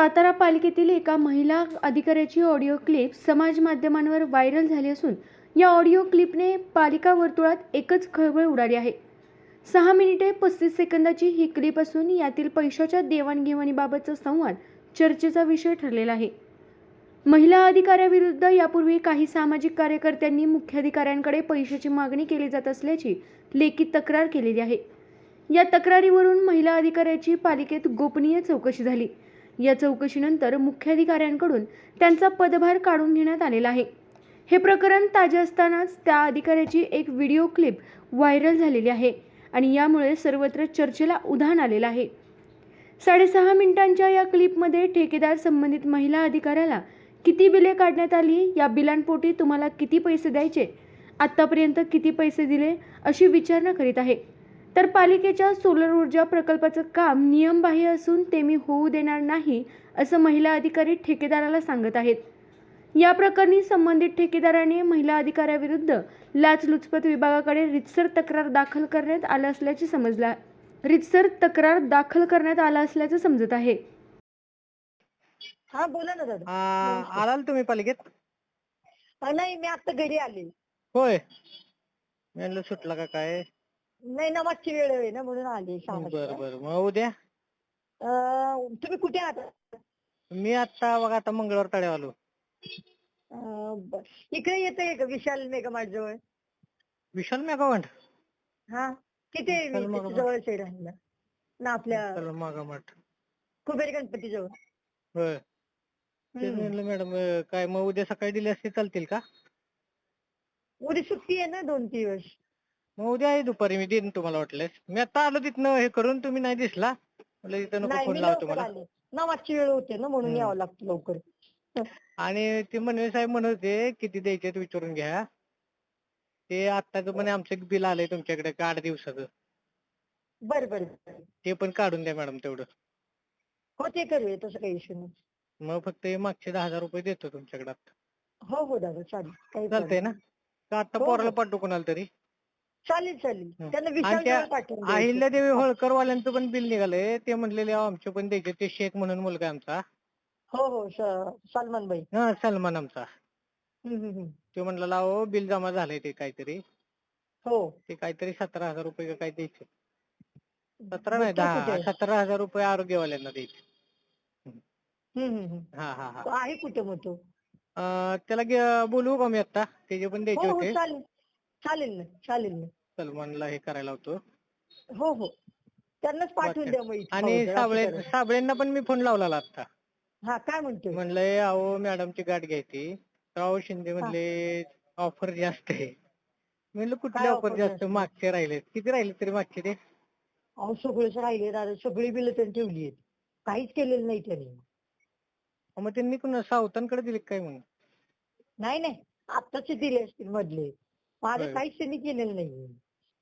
सातारा पालिकेतील एका महिला अधिकाऱ्याची ऑडिओ क्लिप समाज माध्यमांवर व्हायरल झाली असून या ऑडिओ क्लिपने पालिका वर्तुळात एकच खळबळ उडाली आहे. सहा मिनिटे पस्तीस सेकंदाची ही क्लिप असून यातील पैशाच्या देवाणघेवाणीबाबतचा संवाद चर्चेचा विषय ठरलेला आहे. महिला अधिकाऱ्याविरुद्ध यापूर्वी काही सामाजिक कार्यकर्त्यांनी मुख्याधिकाऱ्यांकडे पैशाची मागणी केली जात असल्याची लेखी तक्रार केलेली आहे. या तक्रारीवरून महिला अधिकाऱ्याची पालिकेत गोपनीय चौकशी झाली. या चौकशीनंतर मुख्याधिकाऱ्यांकडून त्यांचा पदभार काढून घेण्यात आलेला आहे. हे प्रकरण ताजे असतानाच त्या अधिकाऱ्याची एक व्हिडिओ क्लिप व्हायरल झालेली आहे आणि यामुळे सर्वत्र चर्चेला उधाण आलेलं आहे. साडेसहा मिनिटांच्या या क्लिपमध्ये ठेकेदार संबंधित महिला अधिकाऱ्याला किती बिले काढण्यात आली या बिलांपोटी तुम्हाला किती पैसे द्यायचे आत्तापर्यंत किती पैसे दिले अशी विचारणा करीत आहे. तर पालिकेच्या सोलर ऊर्जा प्रकल्पाचं काम नियमबाह्य असून ते मी होऊ देणार नाही असं महिला अधिकारी ठेकेदाराला सांगत आहेत. या प्रकरणी संबंधित ठेकेदाराने महिला अधिकाऱ्याविरुद्ध लाचलुचपत विभागाकडे रितसर तक्रार दाखल करण्यात आलं असल्याचे समजलं रितसर तक्रार दाखल करण्यात आला असल्याचं समजत आहे. हा बोला ना दादा. आ, आलाल तुम्ही पालिकेत? नाही मी आता घरी आले होय. म्हणलं सुटला का काय? नाही ना मागची वेळ आहे ना म्हणून आले सहा बर वाजता. बर. मग उद्या? अ, तुम्ही कुठे आहात? मी आता बघा आता मंगळवार तळे आलो. अ, बर. इकडे येते का विशाल मेगामार्ट जवळ? विशाल मेगावंट हा. किती आहे विशाल. जवळ साईड राहिला ना आपल्या चला मागा मठ कुबेर गणपती जवळ. होय. तेच म्हणलं मॅडम अं, काय मग उद्या सकाळी दिली असते चालतील का? उद्या सुट्टी आहे ना दोन दिवस. मग उद्या आहे दुपारी मी देईन तुम्हाला वाटल्यास मी आता आलो तिथनं हे करून तुम्ही नाही दिसला? म्हणलं इथं नको नाही फोन मी लावा लवकर तुम्हाला. आले. ना मागची वेळ होते ना म्हणून. यावं लागतं लवकर. आणि ते मनवे साहेब म्हणत होते किती द्यायचे ते विचारून घ्या. ते आत्ताच म्हणे आमचं एक बिल आलंय तुमच्याकडे का आठ दिवसाचं. बर बर. ते पण काढून द्या मॅडम तेवढं. हो ते करूया तसं काही इश्यू नाही. मग फक्त हे मागचे दहा हजार रुपये देतो तुमच्याकडे आता. हो हो दादा चालेल. काही चालतंय ना? का आता हो, पोराला हो. पाठवू कोणाला तरी? चालेल चालेल. त्यांना विशाल त्या जवळ पाठवून द्यायचं. अहिल्यादेवी होळकर वाल्यांचं पण बिल निघालंय. ते म्हणलेले अहो, आमचे पण द्यायचे. ते शेख म्हणून मुलगा आमचा. हो हो सलमान भाई हा सलमान आमचा. ते म्हणलं लाव बिल जमा झालंय ते काहीतरी. हो. ते काहीतरी सतरा हजार रुपये का काय द्यायचे. सतरा नाही दहा? सतरा हजार रुपये आरोग्यवाल्यांना द्यायचे. हा. हा हा आहे कुठे मग तो? त्याला बोलवू का मी आता त्याचे पण हो द्यायचे हो होते. चालेल. चालेल ना चालेल ना. सलमानला हे करायला होतो. हो हो. त्यांनाच पाठवून द्या मग इथं. आणि पावसाळ्यात साबळे करा. साबळेंना पण मी फोन लावला आता हा काय म्हणतोय? म्हणलंय अहो मॅडमची गाठ घ्यायची. तर अहो शिंदे म्हणले ऑफर जास्त आहे. म्हणलं कुठले काय ऑफर offer जास्त? जास्त? मागचे राहिले किती राहिले तरी मागचे ते? अहो सगळेच राहिले दादा सगळी बिलं त्यांनी ठेवली आहेत. काहीच केलेलं नाही त्यांनी. अहो, मग त्यांनी कुणा सावतांकडे दिले काय म्हणून नाही नाही. आत्ताचे दिले असतील मधले. माझं होय. काहीच त्यांनी केलेलं नाही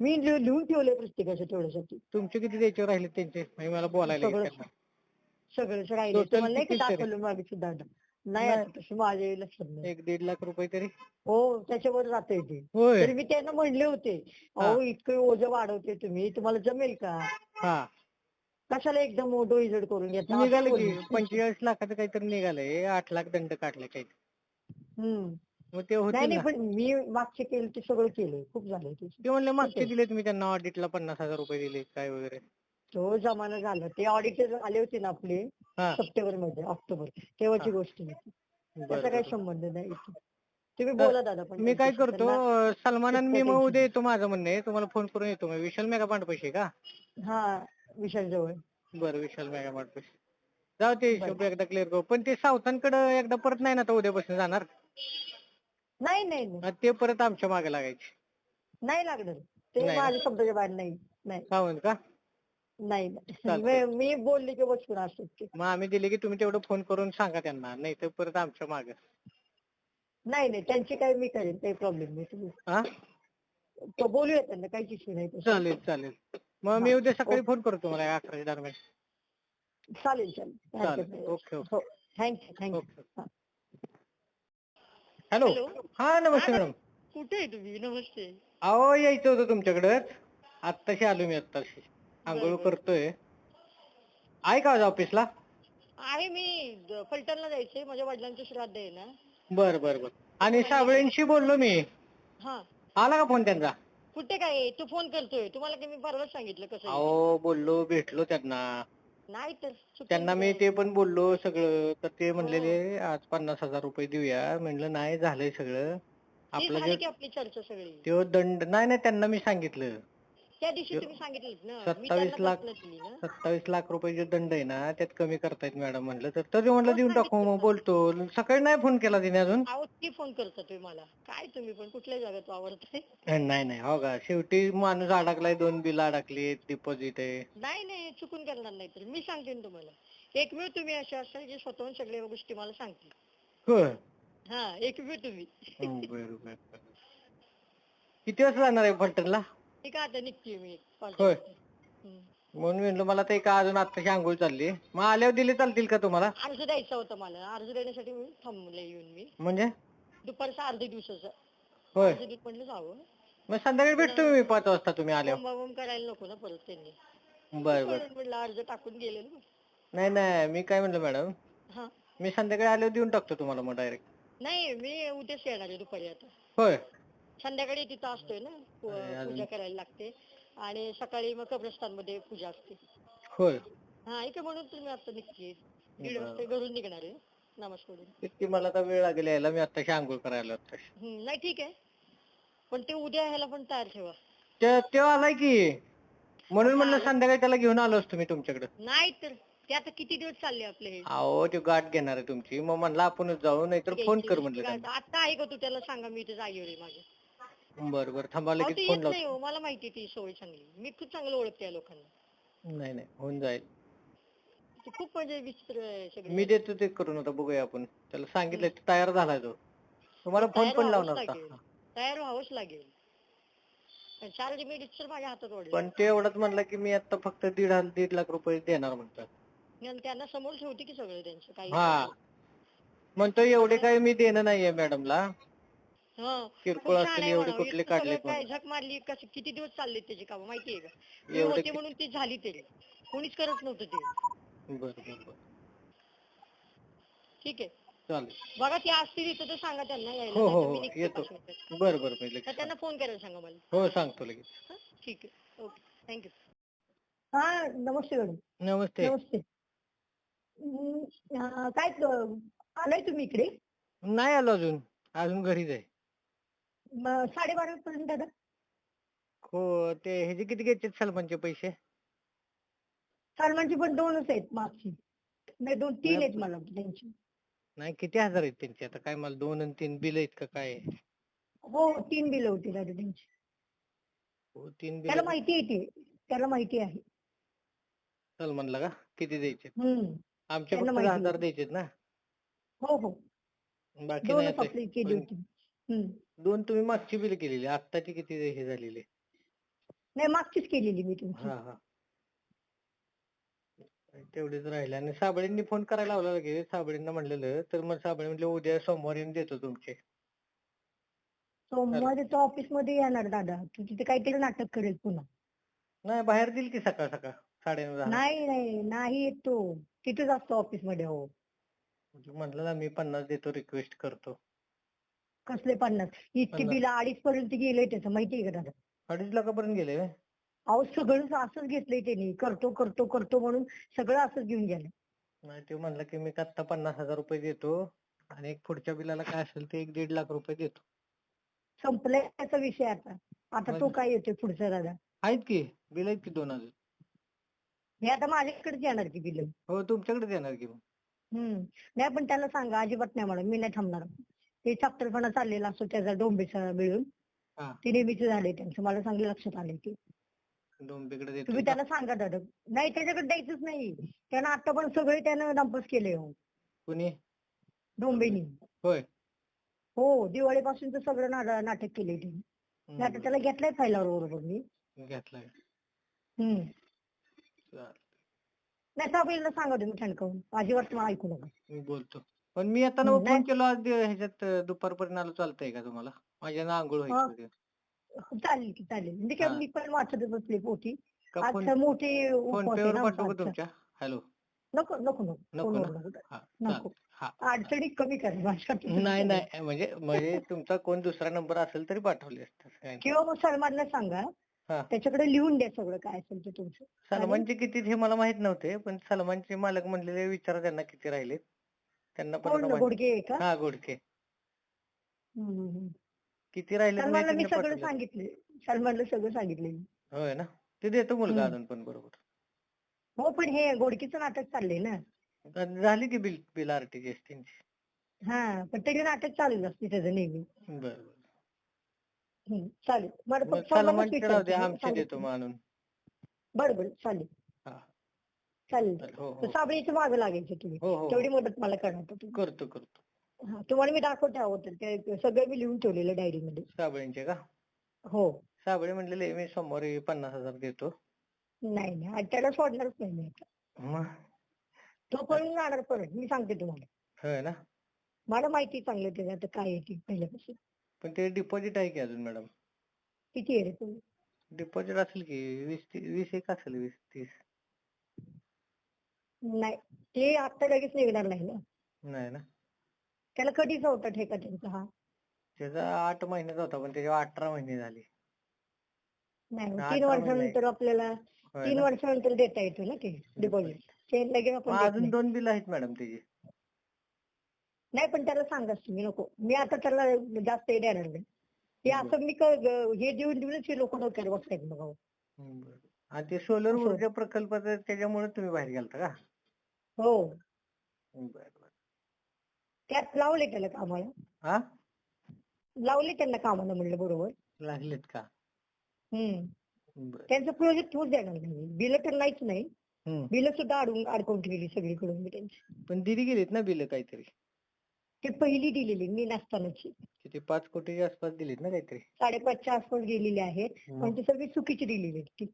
मी लिह- लिहून ठेवलंय प्रत्येकाच्या तेवढ्यासाठी तुमचे किती द्यायचे राहिले त्यांचे? म्हणजे मला बोलायला सगळं-. सगळंच राहिले. Total तुम्हाला नाही का किती तरी? दाखवलं मागे सुद्धा? नाही. आता तशी माझ्या लक्षात नाही. एक दीड लाख रुपये तरी? हो त्याच्यावर जाता होय. तरी मी त्यांना म्हणले होते अहो इतकं ओझं वाढवते तुम्ही तुम्हाला जमेल का? हा. कशाला एकदम मोठं इजड करून घेता? निघाले की. पंचेचाळीस लाखाचं काहीतरी निघालंय आठ लाख दंड काढले काही हम्म. मग ते नाही होते नाही पण मी मागचे केलं ते सगळं केलंय खूप झालंय ते. ते म्हणले मागचे दिले तुम्ही त्यांना ऑडिटला पन्नास हजार रुपये दिले काय वगैरे. तो जमाना झाला. ते ऑडिटर आले होते ना आपले हा. सप्टेंबरमध्ये ऑक्टोबर. तेव्हाची. गोष्ट बरं, त्याचा काही बरं. संबंध नाही इथे. तुम्ही तर बोला दादा पण मी काय त्यांच्याशी. करतो त्यांना- अं, सलमान आणि मी मग उद्या येतो माझं म्हणणं आहे. तुम्हाला फोन करून येतो मग विशाल मेगा पांडपैसे का? हा विशाल जवळ बरं विशाल मेगा पांडपैसे जाऊ ते. हिशोब एकदा क्लिअर करू. पण ते सावतांकडे एकदा परत नाही ना आता उद्यापासून जाणार? नाही नाही नाही. आणि ते परत आमच्या मागे लागायचे. नाही लागणार. ते नाही. माझ्या शब्दाच्या बाहेर नाही नाही. सावंत का? नाही नाही. चालतंय. मी- मी बोलले की बसून असतात ते मग आम्ही दिले की तुम्ही तेवढं फोन करून सांगा त्यांना. नाही तर परत आमच्या मागे. नाही नाही. त्यांची काही मी करेन. काही प्रॉब्लेम नाही. तुम्ही हा तो बोलूया त्यांना. काहीच इश्यू नाही तसं. चालेल चालेल. मग मी उद्या सकाळी. फोन करतो तुम्हाला अकराच्या दरम्यान. चालेल चालेल. काही चालेल. Okay okay. हो. Thank you thank you. Okay. Hello. हा नमस्ते मॅडम. कुठे आहे तुम्ही? नमस्ते. अहो यायचं होतं तुमच्याकडे. आत्ताशी आलो मी आत्ताशी. आंघोळ करतोय. आहे का आज ऑफिसला? आहे मी. द- फलटणला जायचंय. माझ्या वडिलांचं श्राद्ध आहे ना. बर बर बर. आणि साबळेंशी बोललो मी. हा. आला का फोन त्यांचा? कुठे काय तू फोन करतोय. तुम्हाला की मी परवाच सांगितलं कसं आहे. अहो बोललो भेटलो त्यांना. नाही तर त्यांना मी. ते पण बोललो सगळं तर ते म्हणलेले आज पन्नास हजार रुपये देऊया. म्हणलं नाही झालंय सगळं. ती आपलं झाली जे की आपली चर्चा सगळी. तो दंड नाही नाही त्यांना मी सांगितलं. त्या दिवशी तुम्ही सांगितलं ना. मी सत्तावीस त्यांना लाख केली ना. सत्तावीस लाख रुपये जे दंड आहे ना त्यात कमी करतायत मॅडम म्हणलं तर. तरी म्हणलं देऊन टाकू मग बोलतो. सकाळी नाही फोन केला तिने अजून. अहो ती फोन करता तुम्ही मला. काय तुम्ही पण कुठल्या जागात वावरताय? नाही नाही. हो का? शेवटी माणूस अडकलाय दोन बिल अडकली डिपॉझिट आहे. नाही नाही. चुकून करणार नाही तर. मी सांगते ना तुम्हाला. एकमेव तुम्ही असे असाल जे स्वतःहून सगळ्या गोष्टी मला सांगतील. होय? हा एकमेव तुम्ही. हं, बरं, बरं, बरं. किती वाजता जाणार आहे फलटणला? आहे आता निघते मी होय. हम्म. म्हणून म्हणलं मला ते का अजून आत्ताशी आंघोळ चालली. मग आल्यावर दिले चालतील का तुम्हाला? अर्ज द्यायचा होता मला. अर्ज देण्यासाठी मी थांबले येऊन मी. म्हणजे? दुपारचा अर्ध्या दिवसाचा. होय. म्हणलं जावं. मग संध्याकाळी भेटतो मी पाच वाजता तुम्ही आल्यावर. बोंबाबोंब करायला नको ना परत त्यांनी. बर बर. म्हणून म्हणलं अर्ज टाकून गेले ना. नाही नाही मी काय म्हणलं मॅडम? हा. मी संध्याकाळी आल्यावर देऊन टाकतो तुम्हाला मग डायरेक्ट नाही मी उद्याच येणार आहे दुपारी आता. होय. संध्याकाळी तिथं असतोय ना पू- अरे, अजून- पूजा करायला लागते. आणि सकाळी मग कब्रस्तानमध्ये पूजा असते. होय. हा ऐका म्हणून तुम्ही आता निघते दीड. वाजता घरून निघणार आहे नमाज पढून. इतकी मला तर वेळ लागेल यायला मी आत्ताशी आंघोळ करायला आत्ताशी. हम्म, नाही ठीक आहे. पण ते उद्या ह्याला पण तयार ठेवा. ते तेव्हा आलाय की. म्हणून म्हणलं संध्याकाळी त्याला घेऊन आलो असतो मी तुमच्याकडे. नाही तर ते आता किती दिवस चालले आपले हे? अहो ते गाठ घेणार आहे तुमची. मग म्हणलं आपणच जाऊ नाहीतर फोन कर म्हणलं त्यांना. आता आहे का तू त्याला सांगा मी इथे जागेवर आहे माझ्या बरं बरं. थांबा अहो, लगेच फोन लावतो. नाही हो. मला माहिती ती सवय चांगली. मी खूप चांगलं ओळखते या लोकांना. नाही नाही. होऊन जाईल. ते खूप म्हणजे विचित्र आहे सगळे. मी देतो ते करून आता. बघूया आपण. त्याला सांगितलं तयार झालाय तो. तुम्हाला फोन तयार पण व्हावंच लावणार लागेल. होता तयार व्हावंच लागेल. चार्ज मी रिक्सर माझ्या हातात पण ते एवढंच म्हणलं की मी आता फक्त दीड हा- दीड लाख रुपये देणार म्हणतात. आणि त्यांना समोर ठेवते की सगळं त्यांचं काही हा. म्हणतो एवढे काही मी देणं नाहीये मॅडमला. किरकोळ खूप छान असतील आहे एवढे. कुठले म्हणून. झक मारली कसं किती दिवस चालले त्याची कामं माहितीये का? ते एवढे होते कि- म्हणून ती झाली तरी कोणीच करत नव्हतं ते. बरं बरं बरं. ठीक आहे. चालेल. बघा ते असतील इथं तर सांगा त्यांना यायला हो हो नाहीतर मी हो निघते येतो. पाच मिनिटात. बरं बरं. मी तर लगेच त्यांना फोन करायला सांगा मला. सांगतो. हो सांगतो लगेच. हं? ठीक आहे. ओके. थँक्यू हा नमस्ते मॅडम. नमस्ते. नमस्ते. काय आलाय तुम्ही इकडे? नाही आलो अजून. अजून घरीच आहे. साडेबारा पर्यंत दादा. हो ते ह्याचे किती घ्यायचे सलमानचे पैसे? सलमानची पण दोनच आहेत मागची. नाही दोन तीन आहेत मला त्यांची. नाही किती हजार आहेत त्यांचे? आता काय मला दोन आणि तीन बिल आहेत का काय? हो तीन बिल होती दादा त्यांची. हो तीन त्याला बिल माहिती आहे ते. त्याला माहिती आहे. सलमानला का? किती द्यायचे हम्म. आमच्या त्यांना फक्त माहिती हजार. द्यायचे ना? हो हो. बाकी दोनच. आपली केली पण होती. हम्म. दोन तुम्ही मागची बिल केलेली आत्ताची किती हे झालेली? नाही मागचीच केलेली मी तुमची. हा हा. तेवढेच राहिले. आणि साबळेंनी फोन करायला लावला लगेच. साबळेंना म्हणलेलं तर मग साबळे म्हणले उद्या सोमवारी देतो तुमचे. सोमवारी तो ऑफिसमध्ये येणार दादा. तू तिथे काहीतरी नाटक करेल पुन्हा. नाही बाहेर देईल की सकाळ सकाळ? साडेनऊ दहा? नाही नाही नाही येत तो. तिथेच असतो ऑफिसमध्ये हो. म्हटलं ना मी पन्नास देतो रिक्वेस्ट करतो. कसले पन्नास? इतकी. बिल अडीच पर्यंत गेले त्याचं माहितीये का दादा अडीच लाखापर्यंत गेले व्हय? अहो सगळं असंच घेतलंय त्यांनी. करतो करतो करतो म्हणून सगळं असंच घेऊन गेलं. नाही ते म्हणलं की मी आत्ता पन्नास हजार रुपये देतो आणि एक पुढच्या बिलाला काय असेल ते एक दीड लाख रुपये देतो. संपलाय त्याचा विषय आता. आता तो म्हणजे? काय येतोय पुढचा दादा आहेत की बिल आहेत की दोन हजार हे आता माझ्याकडेच येणार की बिल. हो तुमच्याकडे देणार की मग? हम्म. नाही पण त्याला सांगा अजिबात नाही मला मी नाही थांबणार. ते चाप्टरपणा चाललेला असतो त्याचा डोंबेचा मिळून. हा. ते नेहमीच झाले त्यांचं. मला चांगलं लक्षात आले की डोंबिकडे देतो तुम्ही? त्याला सांगा दादा. नाही त्याच्याकडे द्यायचंच नाही. त्यानं आता पण सगळे त्यानं नापास केले हो. कुणी? डोंबेनी. होय. हो दिवाळीपासून तर सगळं ना- नाटक केले त्यांनी. हम्म, नाही आता त्याला घेतलाय फायलावर बरोबर मी. घेतलाय. हम्म. चालेल. नाही सांगा तुम्ही ठणकावून अजिबात मला ऐकू नका. मी बोलतो. पण मी आता ना हम्म, फोन. केलो आज ह्याच्यात दुपारपर्यंत आलो चालतंय का तुम्हाला माझ्या ना आंघोळ हा. व्हायची होती. चालेल की चालेल म्हणजे काय हा. मी पण वाचत बसले पोटी का फोन आज मोठी फोन उपवास पे आहे वर ना पाठवू का तुमच्या हॅलो नको नको नको नको फोनवर ना? नको हा नको चालतंय. हा अडचणी कमी कर नाही नाही म्हणजे म्हणजे तुमचा कोण दुसरा नंबर असेल तरी पाठवले असते काही नाही. किंवा मग सलमानला सांगा हा. त्याच्याकडे लिहून द्या सगळं काय असेल ते तुमचं सलमानचे किती हे मला माहीत नव्हते पण सलमानचे मालक म्हणलेले विचारा त्यांना किती राहिले त्यांना पण घोडके आहे का? हा हम्म. किती राहिले सलमानला मी सगळं सांगितले सलमानला सगळं सांगितले होय ना? ते देतो मुलगा. अजून पण बरोबर. हो पण हे घोडकीचं नाटक चाललंय ना. झाली की बिल बिल आरटीजीएस त्यांची हा पण तरी नाटक चालूच असते त्याचं नेहमी. बरं हम्म, चालेल. बरं बरं चालेल. हा चालेल. हो तर हो. साबळीचं मागं लागायचं तुम्ही. हो हो तेवढी मदत मला करणार करतो करतो. हा, तुम्हाला मी दाखवते तर ते सगळं मी लिहून ठेवलेलं डायरीमध्ये. साबळेंचे का? हो. साबळे म्हणलेले मी सोमवारी पन्नास हजार देतो. नाही नाही. त्याला सोडणारच नाही मी आता. मग? तो पळून जाणार परत. मी सांगते तुम्हाला. ना? मला माहिती चांगलं त्याचं आता काय आहे ते पहिल्यापासून. पण ते डिपॉझिट आहे की अजून मॅडम किती आहे रे तुम्ही? डिपॉझिट असेल की वीस वीस एक असेल वीस तीस. नाही. ते आता लगेच निघणार नाही ना. नाही ना. त्याला कधीचा होता ठेका त्यांचा हा. त्याचा आठ महिन्याचा होता पण त्याच्यावर अठरा महिने झाले. नाही तीन महिने. वर्षानंतर आपल्याला होय तीन ना? वर्षानंतर देता येतो ना ते डिपॉझिट ते लगेच आपण मग देत अजून नाही. दोन बिल आहेत मॅडम त्याची. नाही पण त्याला सांगाच तुम्ही नको. मी आता त्याला जास्त हे देणार नाही. ते असं मी क- ग- हे देऊन देऊनच हे लोक डोक्यावर बसतायत बघा हो. हम्म, बरं. आणि ते सोलर. ऊर्जा प्रकल्पाचं त्याच्यामुळे तुम्ही बाहेर गेलता का? हो. बरं बरं. त्यात लावले त्याला कामाला. हा लावले त्यांना कामाला म्हणलं बरोबर. लागलेत का? हम्म. बरं. त्यांचं प्रोजेक्ट होत देणार नाही बिल तर नाहीच नाही. बिल सुद्धा अडून अडकवून ठेवली सगळीकडून मी त्यांची. पण दिली गेलीत ना बिल काहीतरी? ते पहिली दिलेली मी नसतानाची. किती पाच कोटीच्या आसपास दिलीत ना काहीतरी? साडेपाचच्या आसपास गेलेली आहेत. पण ती सगळी चुकीची दिलेली आहेत ती.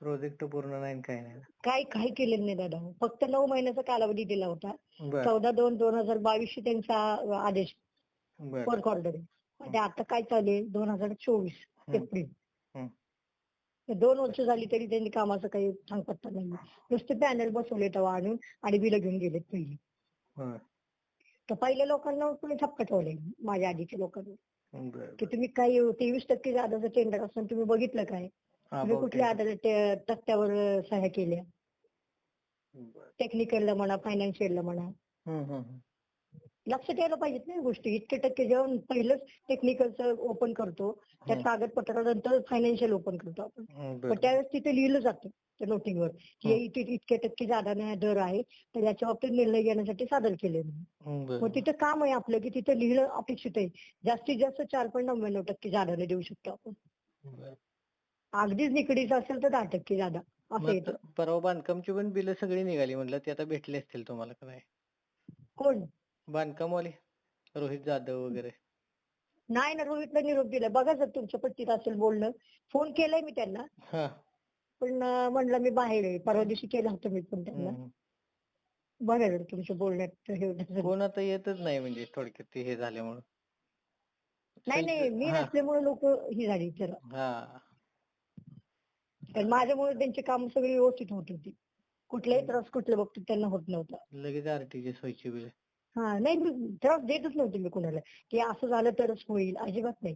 प्रोजेक्ट पूर्ण नाही काही नाही. काय काही केलेलं नाही दादा. फक्त नऊ महिन्याचा कालावधी दिला होता. बर. चौदा दोन दोन हजार बावीसशे त्यांचा आदेश बर. वर्क ऑर्डर आहे. आणि आता काय चालू आहे? दोन हजार चोवीस हम्म. एप्रिल. हम्म. दोन वर्ष झाली तरी त्यांनी कामाचं काही सांगपत्ता नाही. नुसते पॅनल बसवले तेव्हा आणून आणि बिलं घेऊन गेलेत पहिली. तर पहिल्या लोकांना तुम्ही ठपका ठेवले माझ्या आधीच्या लोकांना. बर की तुम्ही काही तेवीस टक्के आधाचं टेंडर असताना तुम्ही बघितलं काय? तुम्ही कुठल्या आधार तक्त्यावर सह्या केल्या. टेक्निकलला म्हणा फायनान्शियलला म्हणा. लक्ष द्यायला पाहिजेत ना गोष्टी. इतके टक्के जेव्हा पहिलंच टेक्निकलचं ओपन करतो. त्या. कागदपत्रानंतर फायनान्शियल ओपन करतो आपण. पण त्यावेळेस तिथे लिहिलं जातं त्या नोटिंगवर की इतके टक्के जादा दर आहे तर याच्या बाबतीत निर्णय घेण्यासाठी सादर केले मग तिथं काम आहे आपलं की तिथं लिहिलं अपेक्षित आहे. जास्तीत जास्त चार पॉईंट नव्याण्णव टक्के जादाने देऊ शकतो आपण. अगदीच निकडीचं असेल तर दहा टक्के जादा असं येतं. परवा बांधकामची पण बिल सगळी निघाली म्हटलं ते आता भेटले असतील तुम्हाला का नाही? कोण? बांधकामवाले रोहित जाधव वगैरे. नाही ना रोहितला निरोप दिला बघा जर तुमच्या पट्टीत असेल बोलणं. फोन केलाय मी त्यांना. हा. पण अं, म्हणलं मी बाहेर आहे. परवा दिवशी केला होता मी पण त्यांना. हम्म. बघा जरा तुमच्या बोलण्यात हे होत. कोण आता येतच नाही म्हणजे थोडक्यात ते हे झाल्यामुळं. नाही नाही मी हा. नसल्यामुळे लोक ही झाली जरा. हा. कारण माझ्यामुळे त्यांची काम सगळी व्यवस्थित होत होती. कुठल्याही त्रास कुठल्या बाबतीत त्यांना होत नव्हता. लगेच आरटीजीएस व्हायची बिल हा नाही मी त्रास देतच नव्हते मी कुणाला. की असं झालं तरच होईल अजिबात नाही.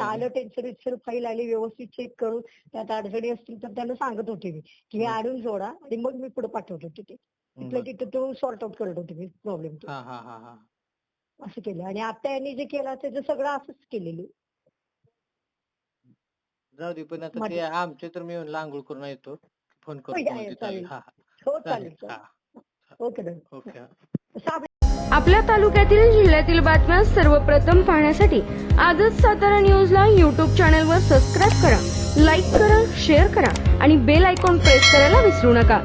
आलं टेन्शन फाईल आली व्यवस्थित चेक करून त्यात अडचणी असतील तर त्यांना सांगत होते मी. की हे. आणून जोडा आणि मग मी पुढे पाठवत होते ते. तिथलं. तिथं तो सॉर्ट आउट करत होते मी प्रॉब्लेम असं केलं. आणि आता यांनी जे केलं त्याचं सगळं असंच केलेलं. जाऊ दे पण आता ते आमचे तर मी म्हणलं आंघोळ करून येतो फोन करतो म्हणजे चालेल. हा हो. हा चालेल चालेल. हा ओके दादा ओके हा. आपल्या तालुक्यातील जिल्ह्यातील बातम्या सर्वप्रथम पाहण्यासाठी आजच सातारा न्यूजला यूट्यूब चॅनलवर सबस्क्राईब करा लाईक करा शेअर करा आणि बेल आयकॉन प्रेस करायला विसरू नका.